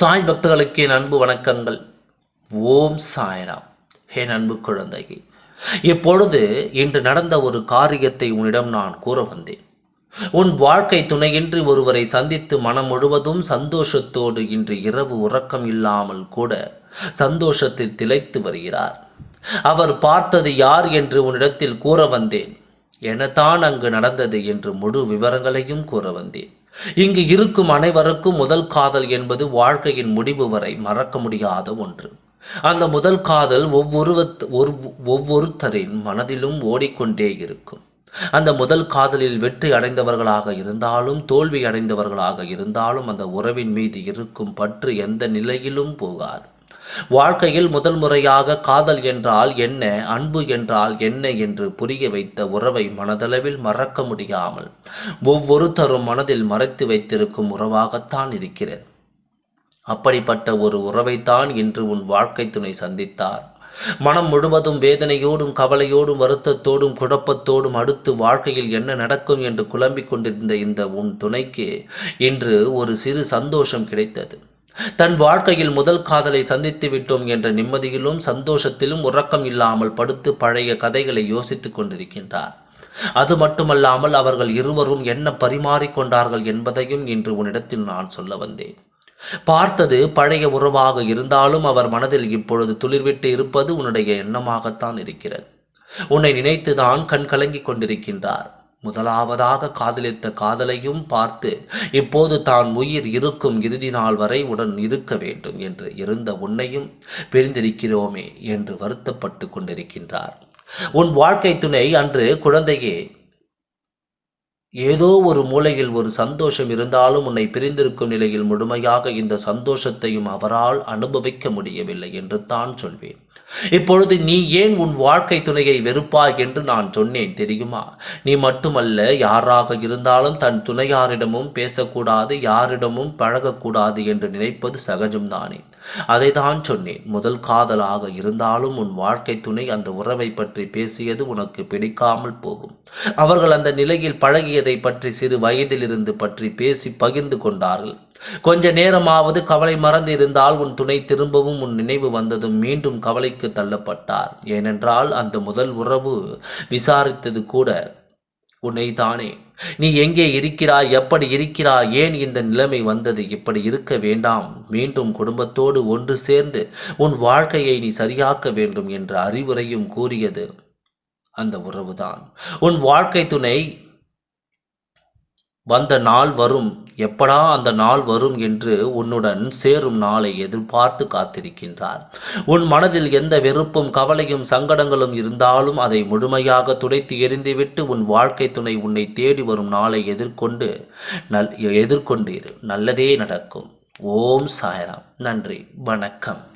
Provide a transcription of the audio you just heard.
சாய் பக்தர்களுக்கு என் அன்பு வணக்கங்கள். ஓம் சாய்ராம். என் அன்பு குழந்தையே. இப்பொழுது இன்று நடந்த ஒரு காரியத்தை உன்னிடம் நான் கூற வந்தேன். உன் வாழ்க்கை துணையின்றி ஒருவரை சந்தித்து மனம் முழுவதும் சந்தோஷத்தோடு இன்று இரவு உறக்கம் இல்லாமல் கூட சந்தோஷத்தில் திளைத்து வருகிறார். அவர் பார்த்தது யார் என்று உன்னிடத்தில் கூற வந்தேன். எனத்தான் அங்கு நடந்தது என்று முழு விவரங்களையும் கூற வந்தேன். இங்கு இருக்கும் அனைவருக்கும் முதல் காதல் என்பது வாழ்க்கையின் முடிவு வரை மறக்க முடியாத ஒன்று. அந்த முதல் காதல் ஒவ்வொரு ஒவ்வொருத்தரின் மனதிலும் ஓடிக்கொண்டே இருக்கும். அந்த முதல் காதலில் வெற்றி அடைந்தவர்களாக இருந்தாலும் தோல்வி அடைந்தவர்களாக இருந்தாலும் அந்த உறவின் மீது இருக்கும் பற்று எந்த நிலையிலும் போகாது. வாழ்க்கையில் முதல் முறையாக காதல் என்றால் என்ன அன்பு என்றால் என்ன என்று புரிய வைத்த உறவை மனதளவில் மறக்க முடியாமல் ஒவ்வொருத்தரும் மனதில் மறைத்து வைத்திருக்கும் உறவாகத்தான் இருக்கிறது. அப்படிப்பட்ட ஒரு உறவைத்தான் இன்று உன் வாழ்க்கை துணை சந்தித்தார். மனம் முழுவதும் வேதனையோடும் கவலையோடும் வருத்தத்தோடும் குழப்பத்தோடும் அடுத்து வாழ்க்கையில் என்ன நடக்கும் என்று குழம்பிக் கொண்டிருந்த இந்த உன் துணைக்கு இன்று ஒரு சிறு சந்தோஷம் கிடைத்தது. தன் வாழ்க்கையில் முதல் காதலை சந்தித்து விட்டோம் என்ற நிம்மதியிலும் சந்தோஷத்திலும் உறக்கம் இல்லாமல் படுத்து பழைய கதைகளை யோசித்துக் கொண்டிருக்கின்றார். அது மட்டுமல்லாமல் அவர்கள் இருவரும் என்ன பரிமாறிக்கொண்டார்கள் என்பதையும் இன்று உன்னிடத்தில் நான் சொல்ல வந்தேன். பார்த்தது பழைய உறவாக இருந்தாலும் அவர் மனதில் இப்பொழுது துளிர்விட்டு இருப்பது உன்னுடைய எண்ணமாகத்தான் இருக்கிறது. உன்னை நினைத்துதான் கண் கலங்கிக் கொண்டிருக்கின்றார். முதலாவதாக காதலித்த காதலையும் பார்த்து இப்போது தான் உயிர் இருக்கும் இறுதி நாள் வரை உடன் இருக்க வேண்டும் என்று இருந்த உன்னையும் பிரிந்திருக்கிறோமே என்று வருத்தப்பட்டு கொண்டிருக்கின்றார். உன் வாழ்க்கை துணை அன்று குழந்தையே ஏதோ ஒரு மூலையில் ஒரு சந்தோஷம் இருந்தாலும் உன்னை பிரிந்திருக்கும் நிலையில் முழுமையாக இந்த சந்தோஷத்தையும் அவரால் அனுபவிக்க முடியவில்லை என்று தான் சொல்வேன். இப்பொழுது நீ ஏன் உன் வாழ்க்கை துணையை வெறுப்பாய் என்று நான் சொன்னேன் தெரியுமா? நீ மட்டுமல்ல யாராக இருந்தாலும் தன் துணையாரிடமும் பேசக்கூடாது யாரிடமும் பழகக்கூடாது என்று நினைப்பது சகஜம்தானே அதை தான் சொன்னேன். முதல் காதலாக இருந்தாலும் உன் வாழ்க்கை துணை அந்த உறவை பற்றி பேசியது உனக்கு பிடிக்காமல் போகும். அவர்கள் அந்த நிலையில் பழகியதை பற்றி சிறு வயதிலிருந்து பற்றி பேசி பகிர்ந்து கொண்டார்கள். கொஞ்ச நேரமாவது கவலை மறந்து இருந்தால் உன் துணை திரும்பவும் உன் நினைவு வந்ததும் மீண்டும் கவலைக்கு தள்ளப்பட்டார். ஏனென்றால் அந்த முதல் உறவு விசாரித்தது கூட உன்னை தானே நீ எங்கே இருக்கிறாய்? எப்படி இருக்கிறாய்? ஏன் இந்த நிலைமை வந்தது? இப்படி இருக்க வேண்டாம். மீண்டும் குடும்பத்தோடு ஒன்று சேர்ந்து உன் வாழ்க்கையை நீ சரியாக்க வேண்டும் என்ற அறிவுரையும் கூறியது அந்த உறவுதான். உன் வாழ்க்கை துணை வந்த நாள் வரும். எப்படா அந்த நாள் வரும் என்று உன்னுடன் சேரும் நாளை எதிர்பார்த்து காத்திருக்கின்றார். உன் மனதில் எந்த வெறுப்பும் கவலையும் சங்கடங்களும் இருந்தாலும் அதை முழுமையாக துடைத்து எரிந்துவிட்டு உன் வாழ்க்கை துணை உன்னை தேடி வரும் நாளை எதிர்கொண்டு நல் எதிர்கொண்டீர். நல்லதே நடக்கும். ஓம் சாயராம். நன்றி. வணக்கம்.